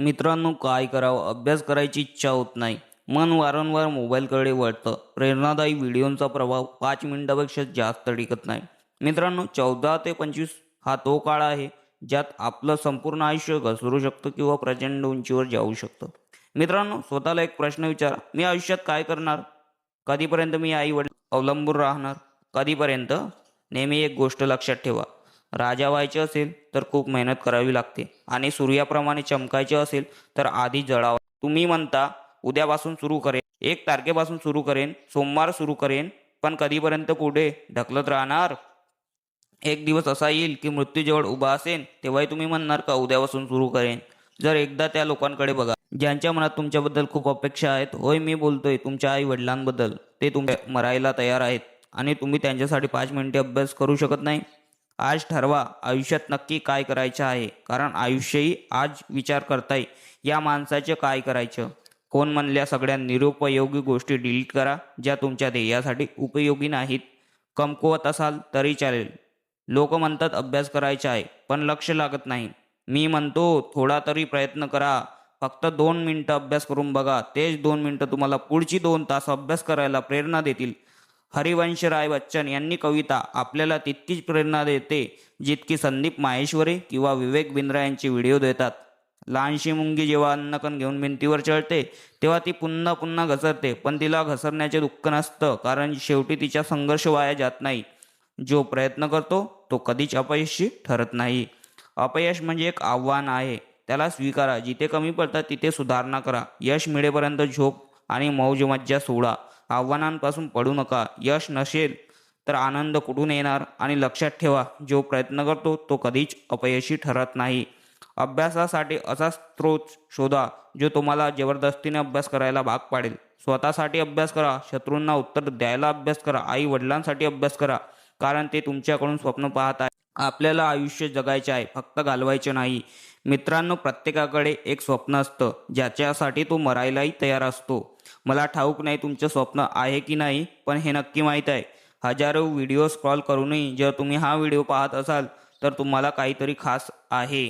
मित्रांनो काय करावं? अभ्यास करायची इच्छा होत नाही. मन वारंवार मोबाईलकडे वळतं. प्रेरणादायी व्हिडिओंचा प्रभाव पाच मिनिटापेक्षा जास्त टिकत नाही. मित्रांनो चौदा ते पंचवीस हा तो काळ आहे ज्यात आपलं संपूर्ण आयुष्य घसरू शकतं किंवा प्रचंड उंचीवर जाऊ शकतं. मित्रांनो स्वतःला एक प्रश्न विचारा. मी आयुष्यात काय करणार? कधीपर्यंत मी आई वडील अवलंबून राहणार? कधीपर्यंत? नेहमी एक गोष्ट लक्षात ठेवा. राजा व्हायचे असेल तर खूप मेहनत करावी लागते. आणि सूर्याप्रमाणे चमकायचे असेल तर आधी जळावा. तुम्ही म्हणता उद्यापासून सुरू करेन. एक तारखेपासून सुरू करेन. सोमवार सुरू करेन. पण कधीपर्यंत पुढे? ढकलत राहणार. एक दिवस असा येईल की मृत्यूजवळ उभा असेल तेव्हाही तुम्ही म्हणणार का उद्यापासून सुरू करेन? जर एकदा त्या लोकांकडे बघा. ज्यांच्या मनात तुमच्याबद्दल खूप अपेक्षा आहेत होय मी बोलतोय तुमच्या आई वडिलांबद्दल ते तुमच्या मरायला तयार आहेत. आणि तुम्ही त्यांच्यासाठी पाच मिनिटे अभ्यास करू शकत नाही. आज ठरवा आयुष्यात नक्की काय करायचं आहे? कारण आयुष्यही आज विचार करताय. या माणसाचे काय करायचं? कोण म्हणल्या सगळ्या निरुपयोगी गोष्टी डिलीट करा ज्या तुमच्या ध्येयासाठी उपयोगी नाहीत. कमकुवत असाल तरी चालेल. लोक म्हणतात अभ्यास करायचा आहे पण लक्ष लागत नाही. मी म्हणतो थोडा तरी प्रयत्न करा. फक्त दोन मिनटं अभ्यास करून बघा. तेच दोन मिनटं तुम्हाला पुढची दोन तास अभ्यास करायला प्रेरणा देतील. हरिवंश राय बच्चन यांनी कविता आपल्याला तितकीच प्रेरणा देते जितकी संदीप माहेश्वरी किंवा विवेक बिंद्रा यांचे व्हिडिओ देतात. लहानशी मुंगी जेव्हा अन्नकण घेऊन भिंतीवर चढते तेव्हा ती पुन्हा पुन्हा घसरते पण तिला घसरण्याचे दुःख नसतं कारण शेवटी तिचा संघर्ष वाया जात नाही. जो प्रयत्न करतो तो कधीच अपयशी ठरत नाही. अपयश म्हणजे एक आव्हान आहे त्याला स्वीकारा जिथे कमी पडतात तिथे सुधारणा करा. यश मिळेपर्यंत झोप आणि मौज मज्जा सोडा. आव्हानांपासून पडू नका. यश नसेल तर आनंद कुठून येणार? आणि लक्षात ठेवा जो प्रयत्न करतो तो कधीच अपयशी ठरत नाही. अभ्यासासाठी असा स्रोत शोधा जो तुम्हाला जबरदस्तीने अभ्यास करायला भाग पाडेल. स्वतःसाठी अभ्यास करा शत्रूंना उत्तर द्यायला अभ्यास करा आई वडिलांसाठी अभ्यास करा कारण ते तुमच्याकडून स्वप्न पाहत आहे आपल्याला आयुष्य जगायचे आहे फक्त घालवायचे नाही. मित्रांनो प्रत्येकाकडे एक स्वप्न असतं ज्याच्यासाठी तो मरायलाही तयार असतो. मला ठाऊक नाही तुमचं स्वप्न आहे की नाही पण हे नक्की माहीत आहे. हजारो व्हिडिओ स्क्रॉल करूनही जर तुम्ही हा व्हिडिओ पाहत असाल तर तुम्हाला काहीतरी खास आहे.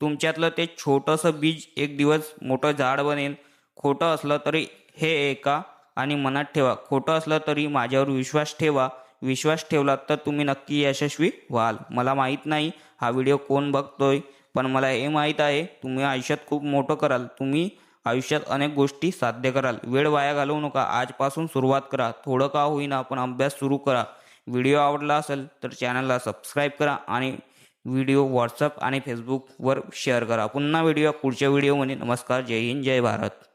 तुमच्यातलं ते छोटंसं बीज एक दिवस मोठं झाड बनेल. खोटं असलं तरी हे ऐका आणि मनात ठेवा. खोटं असलं तरी माझ्यावर विश्वास ठेवा. विश्वास ठेवलात तर तुम्ही नक्की यशस्वी व्हाल. मला माहीत नाही हा व्हिडिओ कोण बघतोय पण मला हे माहीत आहे तुम्ही आयुष्यात खूप मोठं कराल. तुम्ही आयुष्यात अनेक गोष्टी साध्य कराल. वेळ वाया घालवू नका. आजपासून सुरुवात करा. थोडं का होईना पण अभ्यास सुरू करा. व्हिडिओ आवडला असेल तर चॅनलला सबस्क्राईब करा आणि व्हिडिओ व्हॉट्सअप आणि फेसबुकवर शेअर करा. पुन्हा व्हिडिओ पुढच्या व्हिडिओमध्ये. नमस्कार. जय हिंद. जय भारत.